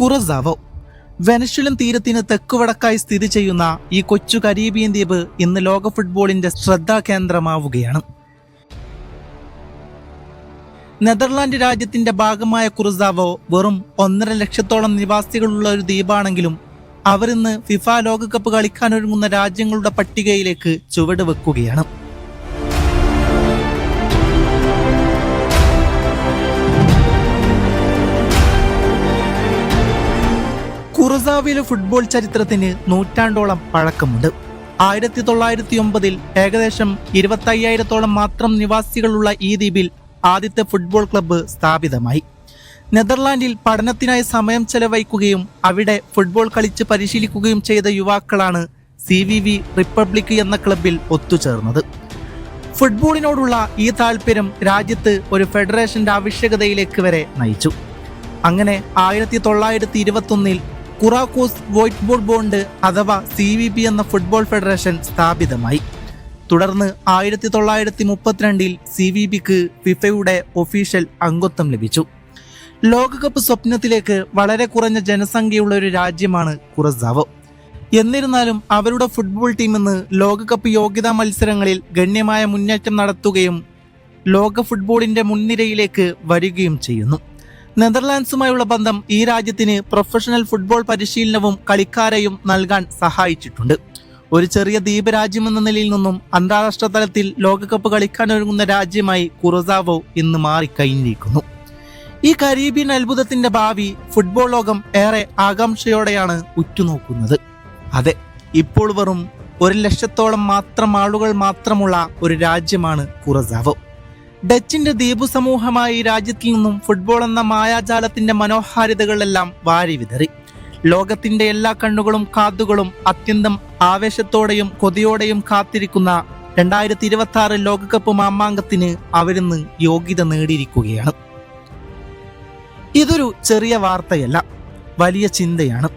കുറസാവോ? വെനഷ്വലൻ തീരത്തിന് തെക്കുവടക്കായി സ്ഥിതി ചെയ്യുന്ന ഈ കൊച്ചു കരീബിയൻ ദ്വീപ് ഇന്ന് ലോക ഫുട്ബോളിന്റെ ശ്രദ്ധാകേന്ദ്രമാവുകയാണ്. നെതർലാൻഡ് രാജ്യത്തിന്റെ ഭാഗമായ കുറുസാവോ വെറും ഒന്നര ലക്ഷത്തോളം നിവാസികളുള്ള ഒരു ദ്വീപാണെങ്കിലും അവരിന്ന് ഫിഫ ലോകകപ്പ് കളിക്കാനൊരുങ്ങുന്ന രാജ്യങ്ങളുടെ പട്ടികയിലേക്ക് ചുവട് വെക്കുകയാണ്. കുറസാവിലെ ഫുട്ബോൾ ചരിത്രത്തിന് നൂറ്റാണ്ടോളം പഴക്കമുണ്ട്. ആയിരത്തി തൊള്ളായിരത്തി ഒമ്പതിൽ ഏകദേശം ഇരുപത്തി അയ്യായിരത്തോളം മാത്രം നിവാസികളുള്ള ഈ ദ്വീപിൽ ആദ്യത്തെ ഫുട്ബോൾ ക്ലബ്ബ് സ്ഥാപിതമായി. നെതർലാൻഡിൽ പഠനത്തിനായി സമയം ചെലവഴിക്കുകയും അവിടെ ഫുട്ബോൾ കളിച്ച് പരിശീലിക്കുകയും ചെയ്ത യുവാക്കളാണ് സി വി വി റിപ്പബ്ലിക് എന്ന ക്ലബിൽ ഒത്തുചേർന്നത്. ഫുട്ബോളിനോടുള്ള ഈ താല്പര്യം രാജ്യത്ത് ഒരു ഫെഡറേഷന്റെ ആവശ്യകതയിലേക്ക് വരെ നയിച്ചു. അങ്ങനെ ആയിരത്തി തൊള്ളായിരത്തി ഇരുപത്തൊന്നിൽ കുറാക്കോസ് വൈറ്റ് ബോണ്ട് അഥവാ സി വി പി എന്ന ഫുട്ബോൾ ഫെഡറേഷൻ സ്ഥാപിതമായി. തുടർന്ന് ആയിരത്തി തൊള്ളായിരത്തി മുപ്പത്തിരണ്ടിൽ സി വി പിക്ക് ഫിഫയുടെ ഒഫീഷ്യൽ അംഗത്വം ലഭിച്ചു. ലോകകപ്പ് സ്വപ്നത്തിലേക്ക് വളരെ കുറഞ്ഞ ജനസംഖ്യയുള്ള ഒരു രാജ്യമാണ് കുറസാവ്. എന്നിരുന്നാലും അവരുടെ ഫുട്ബോൾ ടീം ഇന്ന് ലോകകപ്പ് യോഗ്യതാ മത്സരങ്ങളിൽ ഗണ്യമായ മുന്നേറ്റം നടത്തുകയും ലോക ഫുട്ബോളിന്റെ മുൻനിരയിലേക്ക് വരികയും ചെയ്യുന്നു. നെതർലാൻഡ്സുമായുള്ള ബന്ധം ഈ രാജ്യത്തിന് പ്രൊഫഷണൽ ഫുട്ബോൾ പരിശീലനവും കളിക്കാരെയും നൽകാൻ സഹായിച്ചിട്ടുണ്ട്. ഒരു ചെറിയ ദ്വീപ് രാജ്യമെന്ന നിലയിൽ നിന്നും അന്താരാഷ്ട്ര തലത്തിൽ ലോകകപ്പ് കളിക്കാൻ ഒരുങ്ങുന്ന രാജ്യമായി കുറസാവോ ഇന്ന് മാറിക്കഴിഞ്ഞിരിക്കുന്നു. ഈ കരീബിയൻ അത്ഭുതത്തിന്റെ ഭാവി ഫുട്ബോൾ ലോകം ഏറെ ആകാംക്ഷയോടെയാണ് ഉറ്റുനോക്കുന്നത്. അതെ ഇപ്പോൾ വെറും ഒരു ലക്ഷത്തോളം മാത്രം ആളുകൾ മാത്രമുള്ള ഒരു രാജ്യമാണ് കുറസാവോ. ഡച്ചിന്റെ ദ്വീപ് സമൂഹമായി ഈ രാജ്യത്തിൽ നിന്നും ഫുട്ബോൾ എന്ന മായാജാലത്തിന്റെ മനോഹാരിതകളെല്ലാം വാരി വിതറി. ലോകത്തിന്റെ എല്ലാ കണ്ണുകളും കാതുകളും അത്യന്തം ആവേശത്തോടെയും കൊതിയോടെയും കാത്തിരിക്കുന്ന രണ്ടായിരത്തി ഇരുപത്തി ആറ് ലോകകപ്പ് മാമാങ്കത്തിന് അവരിന്ന് യോഗ്യത നേടിയിരിക്കുകയാണ്. ഇതൊരു ചെറിയ വാർത്തയല്ല വലിയ ചിന്തയാണ്.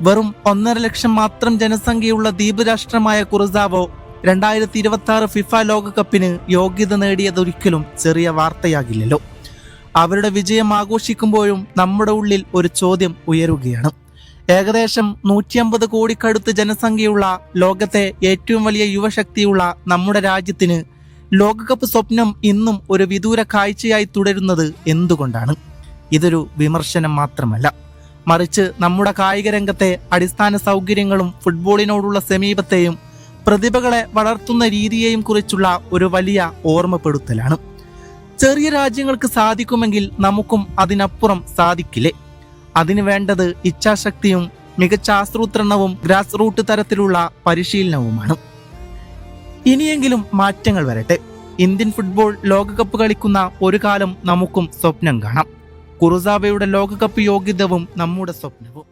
വെറും ഒന്നര ലക്ഷം മാത്രം ജനസംഖ്യയുള്ള ദ്വീപ് രാഷ്ട്രമായ കുറുസാവോ രണ്ടായിരത്തി ഇരുപത്തി ആറ് ഫിഫ ലോകകപ്പിന് യോഗ്യത നേടിയതൊരിക്കലും ചെറിയ വാർത്തയാകില്ലല്ലോ. അവരുടെ വിജയം ആഘോഷിക്കുമ്പോഴും നമ്മുടെ ഉള്ളിൽ ഒരു ചോദ്യം ഉയരുകയാണ്. ഏകദേശം നൂറ്റി അമ്പത് കോടിക്കടുത്ത് ജനസംഖ്യയുള്ള ലോകത്തെ ഏറ്റവും വലിയ യുവശക്തിയുള്ള നമ്മുടെ രാജ്യത്തിന് ലോകകപ്പ് സ്വപ്നം ഇന്നും ഒരു വിദൂര കാഴ്ചയായി തുടരുന്നത് എന്തുകൊണ്ടാണ്? ഇതൊരു വിമർശനം മാത്രമല്ല. മറിച്ച് നമ്മുടെ കായിക രംഗത്തെ അടിസ്ഥാന സൗകര്യങ്ങളും ഫുട്ബോളിനോടുള്ള സമീപത്തെയും പ്രതിഭകളെ വളർത്തുന്ന രീതിയെയും കുറിച്ചുള്ള ഒരു വലിയ ഓർമ്മപ്പെടുത്തലാണ്. ചെറിയ രാജ്യങ്ങൾക്ക് സാധിക്കുമെങ്കിൽ നമുക്കും അതിനപ്പുറം സാധിക്കില്ലേ? അതിന് വേണ്ടത് ഇച്ഛാശക്തിയും മികച്ച ആസൂത്രണവും ഗ്രാസ് റൂട്ട് തരത്തിലുള്ള പരിശീലനവുമാണ്. ഇനിയെങ്കിലും മാറ്റങ്ങൾ വരട്ടെ. ഇന്ത്യൻ ഫുട്ബോൾ ലോകകപ്പ് കളിക്കുന്ന ഒരു കാലം നമുക്കും സ്വപ്നം കാണാം. കുറുസാവയുടെ ലോകകപ്പ് യോഗ്യതവും നമ്മുടെ സ്വപ്നവും.